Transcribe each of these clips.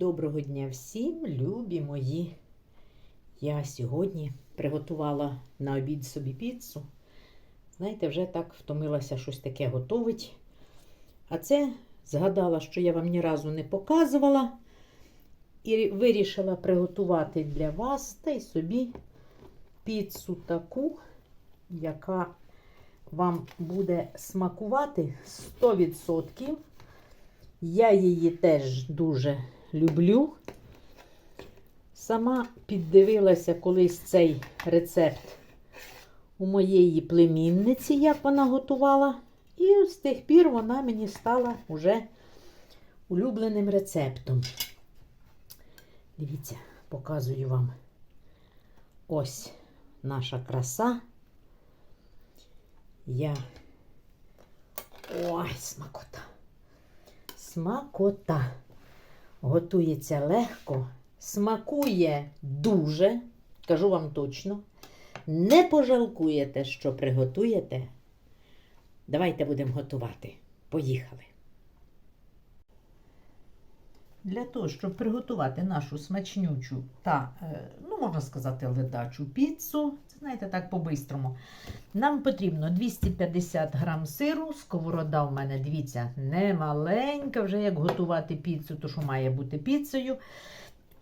Доброго дня всім, любі мої. Я сьогодні приготувала на обід собі піцу. Знаєте, вже так втомилася щось таке готовить. А це згадала, що я вам ні разу не показувала. І вирішила приготувати для вас та й собі піцу таку, яка вам буде смакувати 100%. Я її теж дуже люблю. Сама піддивилася колись цей рецепт у моєї племінниці, як вона готувала. І з тих пір вона мені стала уже улюбленим рецептом. Дивіться, показую вам ось наша краса. Я. Ой, смакота. Смакота. Готується легко, смакує дуже, кажу вам точно. Не пожалкуєте, що приготуєте. Давайте будемо готувати. Поїхали. Для того, щоб приготувати нашу смачнючу та, е, ну, можна сказати, ледачу піцу, знаєте, так по-бистрому, нам потрібно 250 грам сиру, сковорода у мене, дивіться, не маленька, вже як готувати піцу, то що має бути піцею.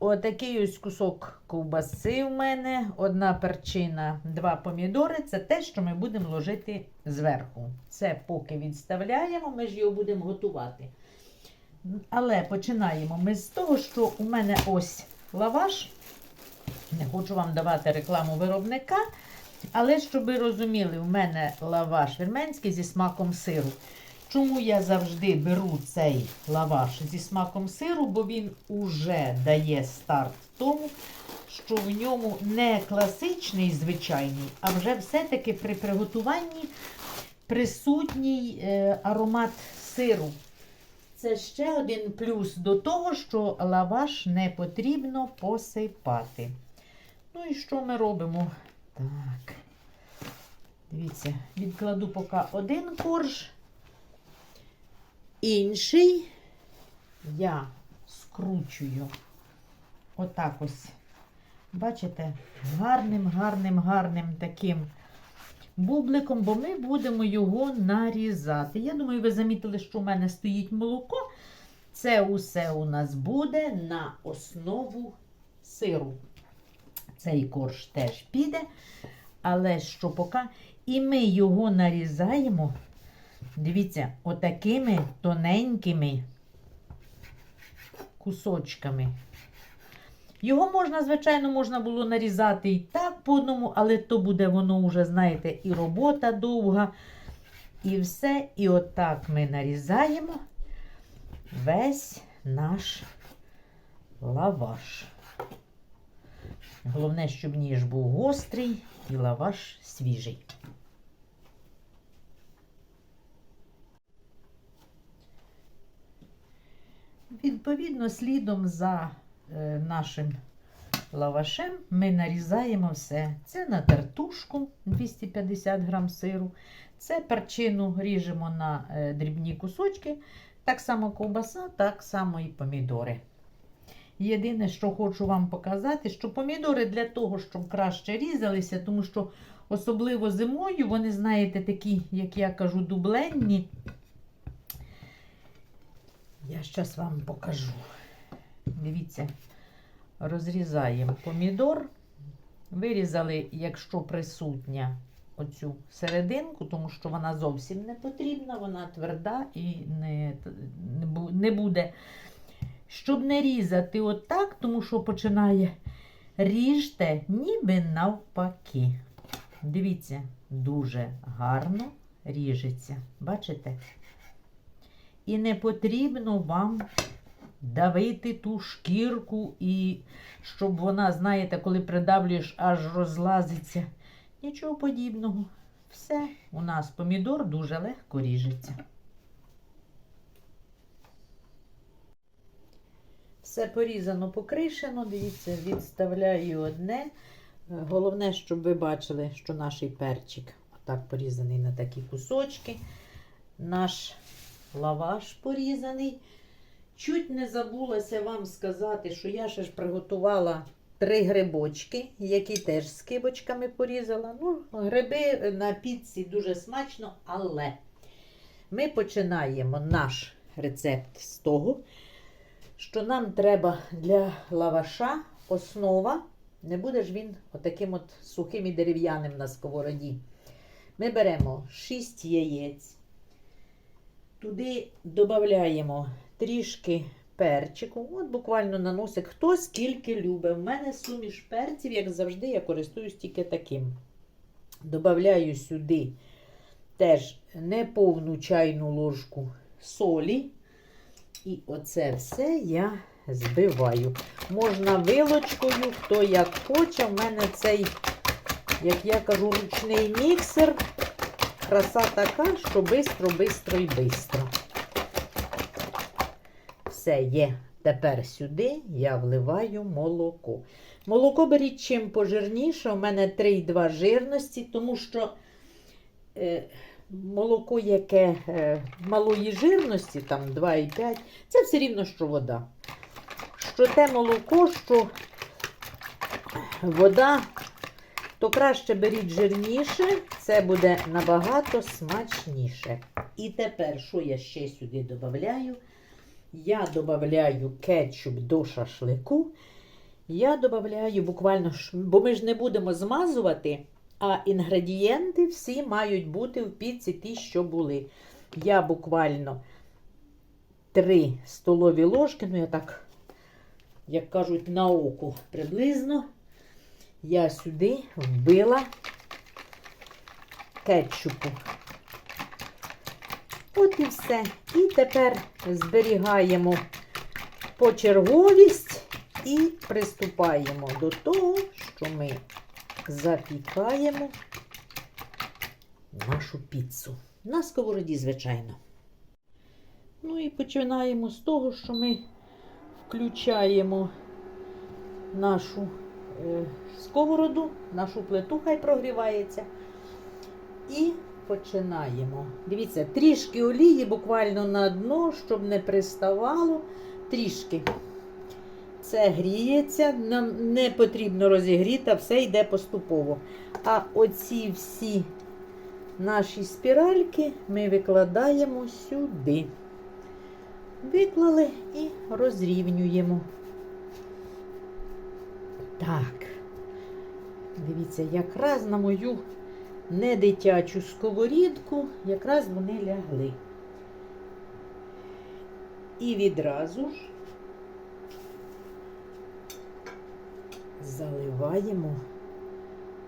Отакий ось кусок ковбаси у мене, одна перчина, два помідори. Це те, що ми будемо ложити зверху. Це поки відставляємо, ми ж його будемо готувати. Але починаємо ми з того, що у мене ось лаваш. Не хочу вам давати рекламу виробника. Але щоб ви розуміли, у мене лаваш вірменський зі смаком сиру. Чому я завжди беру цей лаваш зі смаком сиру? Бо він уже дає старт тому, що в ньому не класичний звичайний, а вже все-таки при приготуванні присутній е, аромат сиру. Це ще один плюс до того, що лаваш не потрібно посипати. Ну і що ми робимо? Так. Дивіться, відкладу поки один корж. Інший я скручую отак ось. Бачите, гарним, гарним, гарним таким бубликом, бо ми будемо його нарізати. Я думаю, ви замітили, що у мене стоїть молоко. Це усе у нас буде на основу сиру. Цей корж теж піде, але що поки. І ми його нарізаємо, дивіться, отакими тоненькими кусочками. Його можна, звичайно, можна було нарізати і так по одному, але то буде воно вже, знаєте, і робота довга, і все. І отак ми нарізаємо весь наш лаваш. Головне, щоб ніж був гострий і лаваш свіжий. Відповідно, слідом за нашим лавашем ми нарізаємо все. Це на тертушку 250 грам сиру. Це перчину ріжемо на е, дрібні кусочки. Так само ковбаса, так само і помідори. Єдине, що хочу вам показати, що помідори для того, щоб краще різалися, тому що особливо зимою вони, знаєте, такі, як я кажу, дубленні. Я зараз вам покажу. Дивіться, розрізаємо помідор. Вирізали, якщо присутня, оцю серединку, тому що вона зовсім не потрібна, вона тверда і не, не, буде. Щоб не різати отак, тому що починає ріжте, ніби навпаки. Дивіться, дуже гарно ріжеться. Бачите? І не потрібно вам давити ту шкірку, і щоб вона, знаєте, коли придавлюєш, аж розлазиться. Нічого подібного. Все, у нас помідор дуже легко ріжеться. Все порізано, покришено. Дивіться, відставляю одне. Головне, щоб ви бачили, що наш перчик отак порізаний на такі кусочки. Наш лаваш порізаний. Чуть не забулася вам сказати, що я ще ж приготувала три грибочки, які теж з кибочками порізала. Ну, гриби на піці дуже смачно, але ми починаємо наш рецепт з того, що нам треба для лаваша основа. Не буде ж він отаким от сухим і дерев'яним на сковороді. Ми беремо 6 яєць. Туди додаємо трішки перчику. От буквально на носик. Хто скільки любить. У мене суміш перців, як завжди, я користуюсь тільки таким. Добавляю сюди теж неповну чайну ложку солі. І оце все я збиваю. Можна вилочкою, хто як хоче. У мене цей, як я кажу, ручний міксер. Краса така, що бистро, бистро і бистро. Все є. Тепер сюди я вливаю молоко. Молоко беріть чим пожирніше. У мене 3,2 жирності, тому що е, молоко, яке е, малої жирності, там 2,5, це все рівно, що вода. Що те молоко, що вода, то краще беріть жирніше, це буде набагато смачніше. І тепер, що я ще сюди додаю? Я додаю кетчуп до шашлику. Я додаю буквально, бо ми ж не будемо змазувати, а інгредієнти всі мають бути в піці ті, що були. Я буквально 3 столові ложки, ну я так, як кажуть, на око приблизно. Я сюди вбила кетчупу. От і все. І тепер зберігаємо почерговість і приступаємо до того, що ми запікаємо нашу піцу. На сковороді, звичайно. Ну і починаємо з того, що ми включаємо нашу е, сковороду, нашу плиту, хай прогрівається. І починаємо. Дивіться, трішки олії буквально на дно, щоб не приставало. Трішки. Це гріється, нам не потрібно розігріти, все йде поступово. А оці всі наші спіральки ми викладаємо сюди. Виклали і розрівнюємо. Так. Дивіться, якраз на мою недитячу сковорідку, якраз вони лягли. І відразу ж заливаємо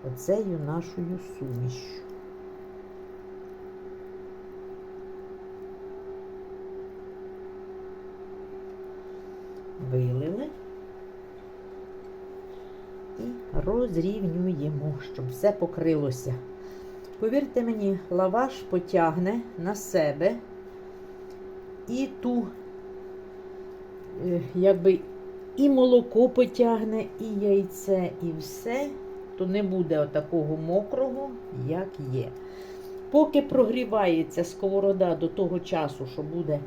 оцею нашою сумішю. Вилили розрівнюємо, щоб все покрилося. Повірте мені, лаваш потягне на себе і ту, е, якби і молоко потягне, і яйце, і все, то не буде отакого мокрого, як є. Поки прогрівається сковорода до того часу, що буде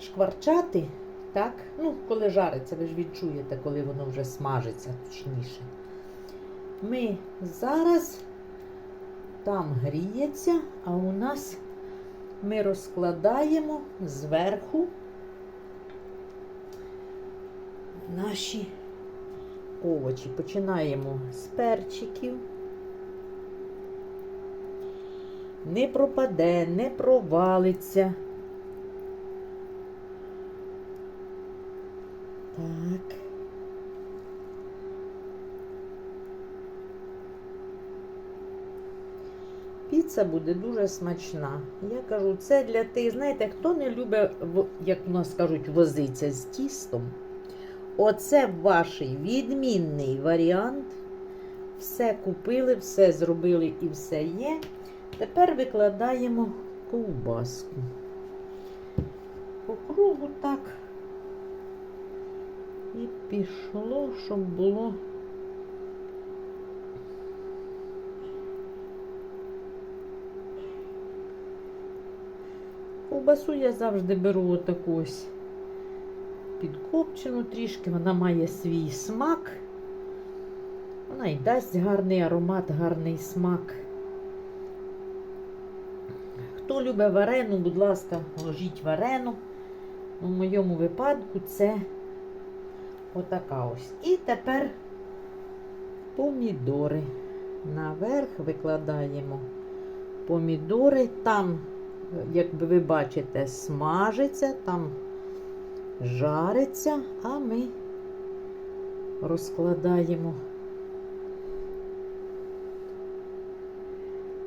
шкварчати, так, ну, коли жариться, ви ж відчуєте, коли воно вже смажиться точніше. Ми зараз там гріється, а у нас ми розкладаємо зверху наші овочі. Починаємо з перчиків. Не пропаде, не провалиться. Так. Піца буде дуже смачна. Я кажу, це для тих, знаєте, хто не любить, як у нас кажуть, возиться з тістом. Оце ваш відмінний варіант. Все купили, все зробили і все є. Тепер викладаємо ковбаску. По кругу так. І пішло, щоб було. Ковбасу я завжди беру отаку ось підкопчену трішки, вона має свій смак. Вона й дасть гарний аромат, гарний смак. Хто любить варену, будь ласка, ложіть варену. У моєму випадку це отака ось. І тепер помідори. Наверх викладаємо помідори. Там, як ви бачите, смажиться, там жариться, а ми розкладаємо,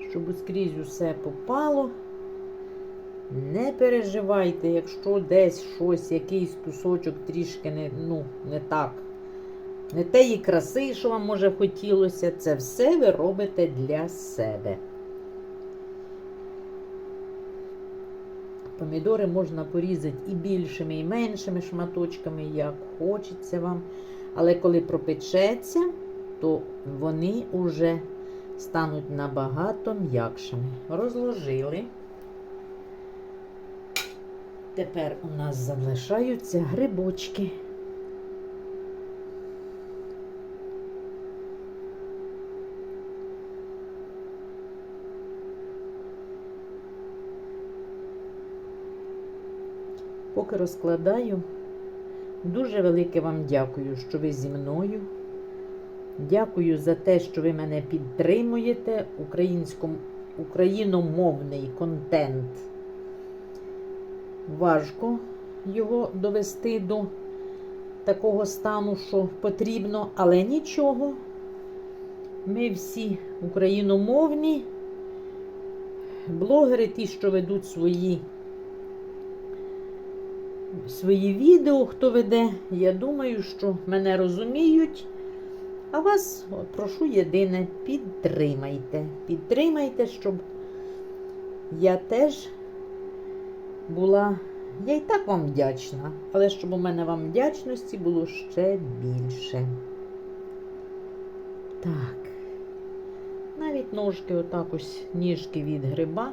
щоб скрізь усе попало. Не переживайте, якщо десь щось, якийсь кусочок трішки не, ну, не так, не теї краси, що вам може хотілося, це все ви робите для себе. Помідори можна порізати і більшими, і меншими шматочками, як хочеться вам. Але коли пропечеться, то вони вже стануть набагато м'якшими. Розложили. Тепер у нас залишаються грибочки. Поки розкладаю, дуже велике вам дякую, що ви зі мною. Дякую за те, що ви мене підтримуєте. Україномовний контент. Важко його довести до такого стану, що потрібно, але нічого. Ми всі україномовні, блогери, ті, що ведуть свої свої відео, хто веде, я думаю, що мене розуміють. А вас прошу єдине, підтримайте. Підтримайте, щоб я теж була. Я і так вам вдячна, але щоб у мене вам вдячності було ще більше. Так. Навіть ножки, отак ось ніжки від гриба.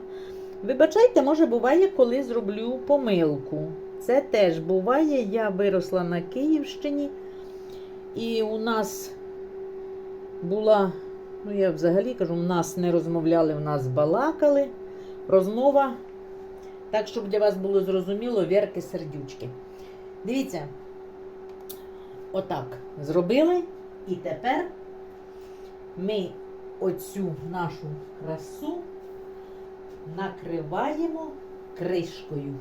Вибачайте, може, буває, коли зроблю помилку. Це теж буває. Я виросла на Київщині, і у нас була, ну я взагалі кажу, у нас не розмовляли, в нас балакали. Розмова. Так, щоб для вас було зрозуміло, вірки сердючки. Дивіться, отак зробили. І тепер ми оцю нашу красу накриваємо кришкою.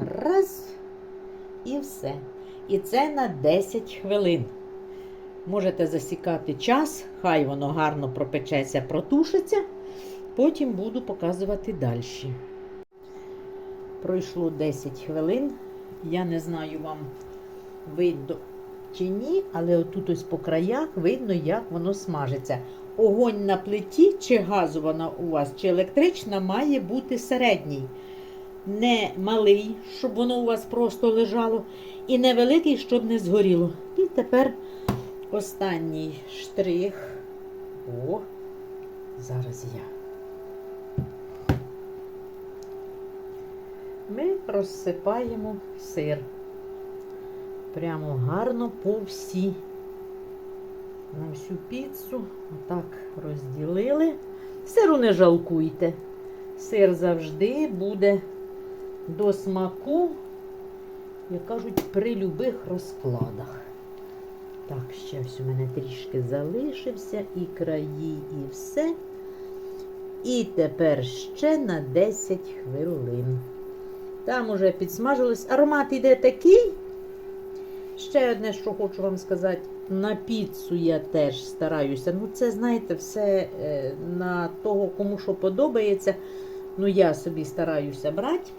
Раз. І все. І це на 10 хвилин. Можете засікати час, хай воно гарно пропечеться, протушиться. Потім буду показувати далі. Пройшло 10 хвилин. Я не знаю, вам видно чи ні, але отут ось по краях видно, як воно смажиться. Огонь на плиті, чи газована у вас, чи електрична, має бути середній. Не малий, щоб воно у вас просто лежало, і не щоб не згоріло. І тепер останній штрих. О, зараз я. Ми розсипаємо сир. Прямо гарно по всі. На всю піцу. Отак розділили. Сиру не жалкуйте. Сир завжди буде до смаку, як кажуть, при любих розкладах. Так, ще ось у мене трішки залишився, і краї, і все. І тепер ще на 10 хвилин. Там уже підсмажилось. Аромат йде такий. Ще одне, що хочу вам сказати, на піцу я теж стараюся. Ну, це, знаєте, все е, на того, кому що подобається. Ну, я собі стараюся брати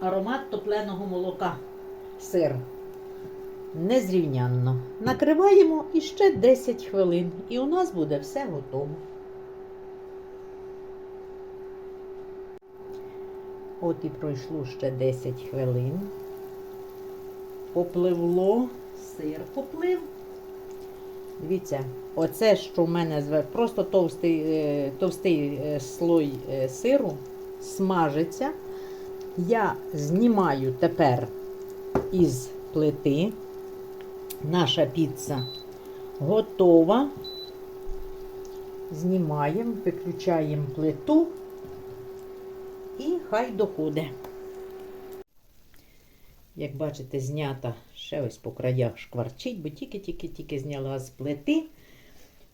аромат топленого молока, сир. Незрівнянно. Накриваємо і ще 10 хвилин. І у нас буде все готово. От і пройшло ще 10 хвилин. Попливло, сир поплив. Дивіться, оце, що в мене зверху, просто товстий, е, товстий е, слой е, сиру смажиться. Я знімаю тепер із плити. Наша піца готова. Знімаємо, виключаємо плиту і хай доходить. Як бачите, знята ще ось по краях шкварчить, бо тільки-тільки-тільки зняла з плити.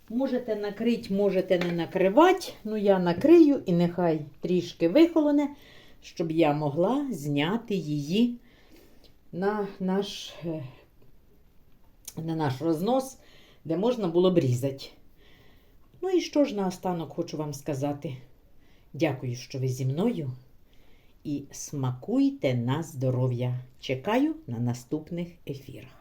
Можете накрити, можете не накривати. Ну, я накрию і нехай трішки вихолоне, щоб я могла зняти її на наш, е, на наш рознос, де можна було б різати. Ну і що ж наостанок хочу вам сказати. Дякую, що ви зі мною. І смакуйте на здоров'я. Чекаю на наступних ефірах.